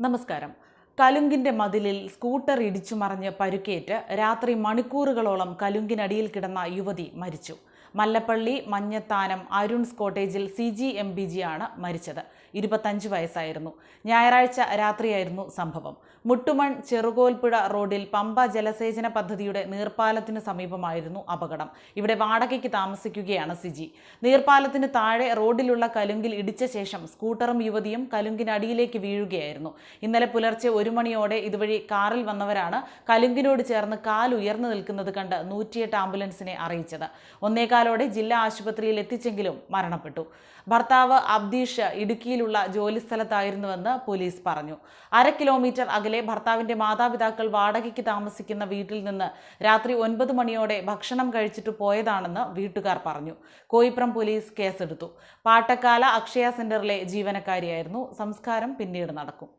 നമസ്കാരം. കലുങ്കിന്റെ മതിലിൽ സ്കൂട്ടർ ഇടിച്ചു മറിഞ്ഞ് പരുക്കേറ്റ് രാത്രി മണിക്കൂറുകളോളം കലുങ്കിനടിയിൽ കിടന്ന യുവതി മരിച്ചു. Mallappally Manjathanam Arun's കോട്ടേജിൽ C G M B G ആണ് മരിച്ചത്. ഇരുപത്തഞ്ച് വയസ്സായിരുന്നു. ഞായറാഴ്ച രാത്രിയായിരുന്നു സംഭവം. മുട്ടുമൺ ചെറുകോൽപ്പുഴ റോഡിൽ പമ്പ ജലസേചന പദ്ധതിയുടെ നീർപ്പാലത്തിനു സമീപമായിരുന്നു അപകടം. ഇവിടെ വാടകയ്ക്ക് താമസിക്കുകയാണ് സിജി നീർപ്പാലത്തിന് താഴെ റോഡിലുള്ള കലുങ്കിൽ ഇടിച്ച ശേഷം സ്കൂട്ടറും യുവതിയും കലുങ്കിനടിയിലേക്ക് വീഴുകയായിരുന്നു. ഇന്നലെ പുലർച്ചെ ഒരു മണിയോടെ ഇതുവഴി കാറിൽ വന്നവരാണ് കലുങ്കിനോട് ചേർന്ന് കാൽ ഉയർന്നു നിൽക്കുന്നത് കണ്ട് നൂറ്റിയെട്ട് ആംബുലൻസിനെ അറിയിച്ചത്. ഒന്നേകാലോടെ ജില്ലാ ആശുപത്രിയിൽ എത്തിച്ചെങ്കിലും മരണപ്പെട്ടു. ഭർത്താവ് അബ്ദീഷ് ഇടുക്കിയിലുള്ള ജോലിസ്ഥലത്തായിരുന്നുവെന്ന് പോലീസ് പറഞ്ഞു. അര കിലോമീറ്റർ അകലെ ഭർത്താവിന്റെ മാതാപിതാക്കൾ വാടകയ്ക്ക് താമസിക്കുന്ന വീട്ടിൽ നിന്ന് രാത്രി ഒൻപത് മണിയോടെ ഭക്ഷണം കഴിച്ചിട്ട് പോയതാണെന്ന് വീട്ടുകാർ പറഞ്ഞു. കോയിപ്രം പോലീസ് കേസെടുത്തു. പാട്ടക്കാല അക്ഷയ സെന്ററിലെ ജീവനക്കാരിയായിരുന്നു. സംസ്കാരം പിന്നീട് നടക്കും.